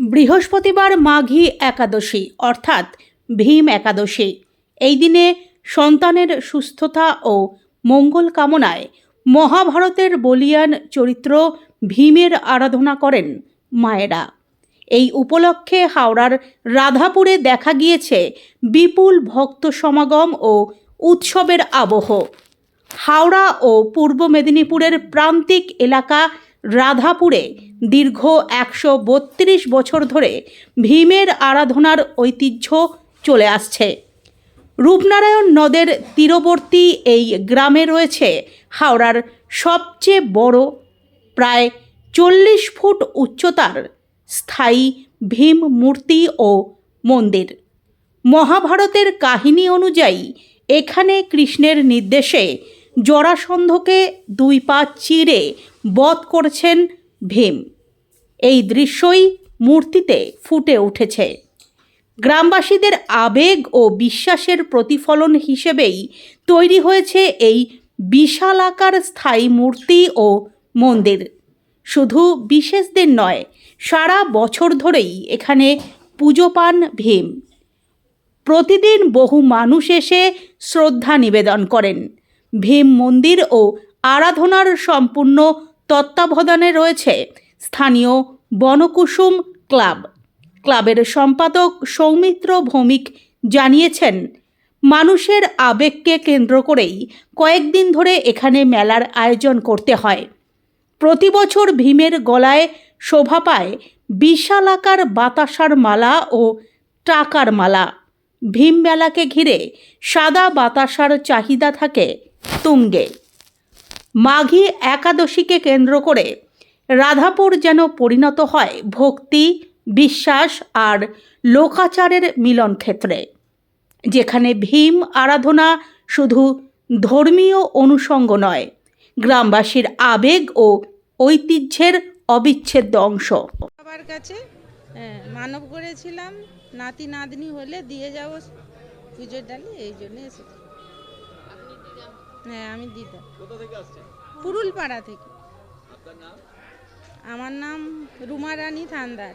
বৃহস্পতিবার মাঘী একাদশী, অর্থাৎ ভীম একাদশী। এই দিনে সন্তানের সুস্থতা ও মঙ্গল কামনায় মহাভারতের বলিয়ান চরিত্র ভীমের আরাধনা করেন মায়েরা। এই উপলক্ষে হাওড়ার রাধাপুরে দেখা গিয়েছে বিপুল ভক্ত সমাগম ও উৎসবের আবহ। হাওড়া ও পূর্ব মেদিনীপুরের প্রান্তিক এলাকা রাধাপুরে দীর্ঘ একশো বত্রিশ বছর ধরে ভীমের আরাধনার ঐতিহ্য চলে আসছে। রূপনারায়ণ নদের তীরবর্তী এই গ্রামে রয়েছে হাওড়ার সবচেয়ে বড়, প্রায় চল্লিশ ফুট উচ্চতার স্থায়ী ভীম মূর্তি ও মন্দির। মহাভারতের কাহিনী অনুযায়ী এখানে কৃষ্ণের নির্দেশে জরাসন্ধকে দুই পা চিরে বধ করছেন ভীম। এই দৃশ্যই মূর্তিতে ফুটে উঠেছে। গ্রামবাসীদের আবেগ ও বিশ্বাসের প্রতিফলন হিসেবেই তৈরি হয়েছে এই বিশালাকার স্থায়ী মূর্তি ও মন্দির। শুধু বিশেষ দিন নয়, সারা বছর ধরেই এখানে পুজো পান ভীম। প্রতিদিন বহু মানুষ এসে শ্রদ্ধা নিবেদন করেন। ভীম মন্দির ও আরাধনার সম্পূর্ণ তত্ত্বাবধানে রয়েছে স্থানীয় বনকুসুম ক্লাব। ক্লাবের সম্পাদক সৌমিত্র ভৌমিক জানিয়েছেন, মানুষের আবেগকে কেন্দ্র করেই কয়েকদিন ধরে এখানে মেলার আয়োজন করতে হয়। প্রতি বছর ভীমের গলায় শোভা পায় বিশালাকার বাতাসার মালা ও টাকার মালা। ভীম মেলাকে ঘিরে সাদা বাতাসার চাহিদা থাকে। তুঙ্গে। মাঘী একাদশীকে কেন্দ্র করে রাধাপুর যেন পরিণত হয় ভক্তি, বিশ্বাস আর লোকাচারের মিলন ক্ষেত্রে, যেখানে ভীম আরাধনা শুধু ধর্মীয় অনুষঙ্গ নয়, গ্রামবাসীর আবেগ ও ঐতিহ্যের অবিচ্ছেদ্য অংশ। বাবার কাছে মানব করেছিলাম নাতি নাতনি হলে দিয়ে যাব পুজোর ডালে, এই জন্য এসেছি। হ্যাঁ আমি দিদা। কোথা থেকে আসছেন? পুরুলপাড়া থেকে। আপনার নাম? আমার নাম রুমা রানী থান্দার।